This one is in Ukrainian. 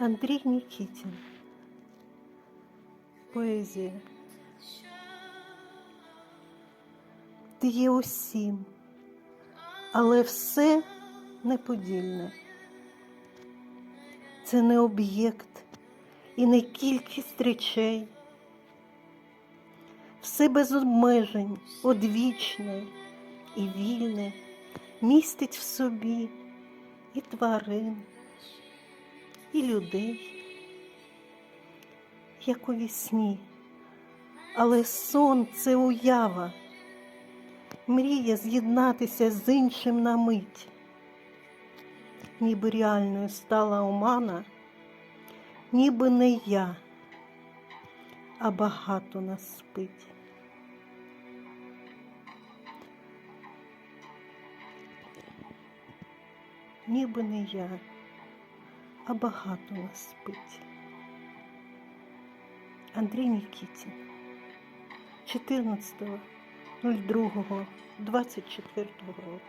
Андрій Нікітін. Поезія. Ти є усім, але все неподільне. Це не об'єкт і не кількість речей. Все без обмежень, одвічне і вільне містить в собі і тварин, і людей, як у вісні. Але сон це уява, мріє з'єднатися з іншим на мить. Ніби реальною стала омана, ніби не я, а багато нас спить. Ніби не я, а багато нас спить. Андрій Нікітін 14.02.24 року.